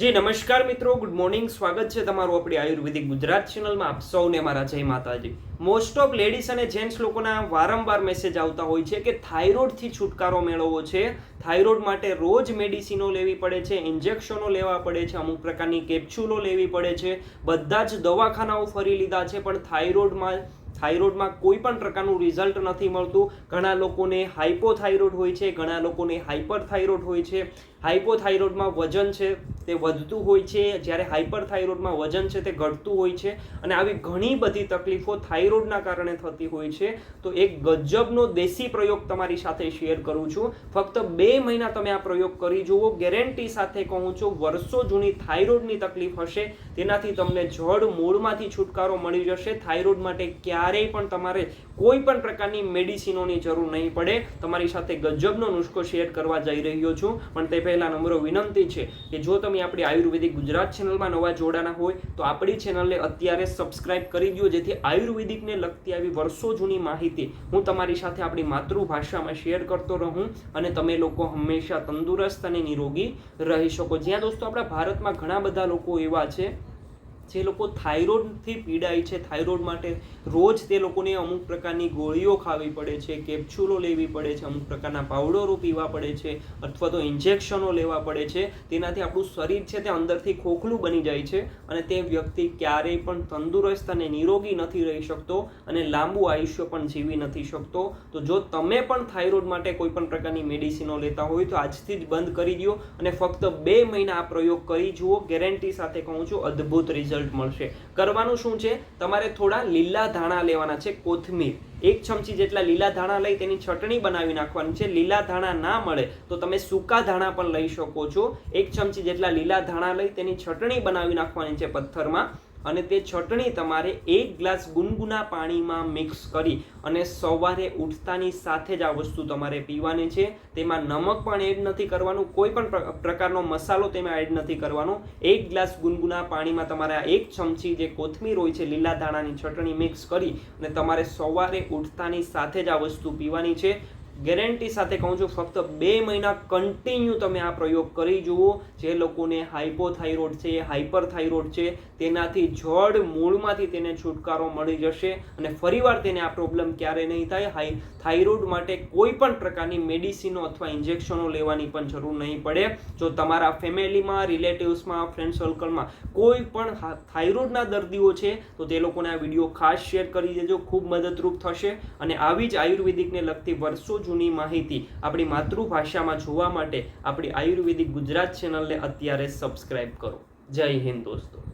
જી, નમસ્કાર મિત્રો. Good morning સ્વાગત છે તમારું આપણી આયુર્વેદિક ગુજરાત ચેનલમાં આપ સૌને મારા જય માતાજી. મોસ્ટ ઓફ લેડીઝ અને જેન્ટ્સ લોકોના વારંવાર મેસેજ આવતા હોય છે કે થાઇરોઇડથી છુટકારો મેળવવો છે. થાઇરોઇડ માટે રોજ મેડિસિનો લેવી પડે છે ઇન્જેક્શનો લેવા પડે છે, અમુક પ્રકારની કેપ્સ્યુલો લેવી પડે છે. બધા જ દવાખાનાઓ ફરી લીધા છે, પણ થાઇરોઇડમાં થાઇરોઇડમાં કોઈ પણ પ્રકારનું રિઝલ્ટ નથી મળતું. ઘણા લોકોને હાઇપોથાઇરોઇડ હોય છે, ઘણા લોકોને હાઇપરથાઇરોઇડ હોય છે. હાઇપોથાઇરોઇડમાં વજન છે તે વધતું હોય છે, જ્યારે હાઇપર થાઇરોઇડમાં વજન છે તે ઘટતું હોય છે અને આવી ઘણી બધી તકલીફો થાઇરોઇડના કારણે થતી હોય છે, તો એક ગજબનો દેશી પ્રયોગ તમારી સાથે શેર કરું છું. ફક્ત બે મહિના તમે આ પ્રયોગ કરી જુઓ, ગેરંટી સાથે કહું છું, વર્ષો જૂની થાઇરોઇડની તકલીફ હશે, તેનાથી તમને જડ મૂળમાંથી છુટકારો મળી જશે. થાઇરોઇડ માટે ક્યારેય પણ તમારે કોઈ પણ પ્રકારની મેડિસિનોની જરૂર નહીં પડે. તમારી સાથે ગજબનો નુસ્ખો શેર કરવા જઈ રહ્યો છું, પણ તે પહેલાં નમ્ર વિનંતી છે કે જો તમે આપણી આયુર્વેદિક ગુજરાત ચેનલમાં નવા જોડાના હોય તો આપણી ચેનલને અત્યારે સબસ્ક્રાઇબ કરી દો જેથી આયુર્વેદિકને લગતી આવી વર્ષો જૂની માહિતી હું તમારી સાથે આપણી માતૃભાષામાં શેર કરતો રહું અને તમે લોકો હંમેશા તંદુરસ્ત અને નિરોગી રહી શકો. જ્યાં દોસ્તો આપણા ભારતમાં ઘણા બધા લોકો એવા છે જે લોકો થાઇરોઇડથી પીડાય છે, થાઇરોઇડ માટે રોજ તે લોકોને અમુક પ્રકારની ગોળીઓ ખાવી પડે છે, કેપ્સ્યુલો લેવી પડે છે, અમુક પ્રકારના પાવડરો પીવા પડે છે, અથવા તો ઇન્જેક્શનો લેવા પડે છે. તેનાથી આપણું શરીર છે તે અંદરથી ખોખલું બની જાય છે અને તે વ્યક્તિ ક્યારેય પણ તંદુરસ્ત અને નિરોગી નથી રહી શકતો અને લાંબુ આયુષ્ય પણ જીવી નથી શકતો. તો જો તમે પણ થાઇરોઇડ માટે કોઈ પણ પ્રકારની મેડિસિનો લેતા હોય તો આજથી જ બંધ કરી દો અને ફક્ત બે મહિના આ પ્રયોગ કરી જુઓ. ગેરંટી સાથે કહું છું, અદ્ભુત રિઝલ્ટ. મળશે. કરવાનું શું છે? તમારે થોડા લીલા ધાણા લેવાના છે, કોથમીર. એક ચમચી જેટલા લીલા ધાણા લઈ તેની ચટણી બનાવી નાખવાની છે. લીલા ધાણા ના મળે તો તમે સૂકા ધાણા પણ લઈ શકો છો. એક ચમચી જેટલા લીલા ધાણા લઈ તેની ચટણી બનાવી નાખવાની છે પથ્થરમાં. અને તે ચટણી તમારે એક ગ્લાસ ગુનગુના પાણીમાં મિક્સ કરી અને સવારે ઉઠતાની સાથે જ આ વસ્તુ તમારે પીવાની છે. તેમાં નમક પણ એડ નથી કરવાનું, કોઈ પણ પ્ર- પ્રકારનો મસાલો તેમાં એડ નથી કરવાનો. એક ગ્લાસ ગુનગુના પાણીમાં તમારે એક ચમચી જે કોથમીર હોય છે, લીલા દાણાની ચટણી મિક્સ કરી અને તમારે સવારે ઉઠતાની સાથે જ આ વસ્તુ પીવાની છે. ગેરંટી સાથે કહું છું, ફક્ત બે મહિના કન્ટિન્યુ તમે આ પ્રયોગ કરી જુઓ. જે લોકોને હાઇપોથાઇરોઇડ છે હાઇપરથાઇરોઇડ છે, તેનાથી જડ મૂળમાંથી તેને છુટકારો મળી જશે અને ફરીવાર તેને આ પ્રોબ્લેમ ક્યારે નહીં થાય. હાઈ થાઇરોઇડ માટે કોઈ પણ પ્રકારની મેડિસિનો અથવા ઇન્જેક્શનો લેવાની પણ જરૂર નહીં પડે. જો તમારા ફેમિલીમાં રિલેટિવ્સમાં ફ્રેન્ડ સર્કલમાં કોઈ પણ થાઇરોઇડના દર્દીઓ છે, તો તે લોકોને આ વીડિયો ખાસ શેર કરી દેજો. ખૂબ મદદરૂપ થશે અને આવી જ આયુર્વેદિકને લગતી વર્ષો જૂની માહિતી આપણી માતૃભાષામાં જોવા માટે આપણી આયુર્વેદિક ગુજરાત ચેનલને અત્યારે સબસ્ક્રાઇબ કરો. જય હિન્દ દોસ્તો.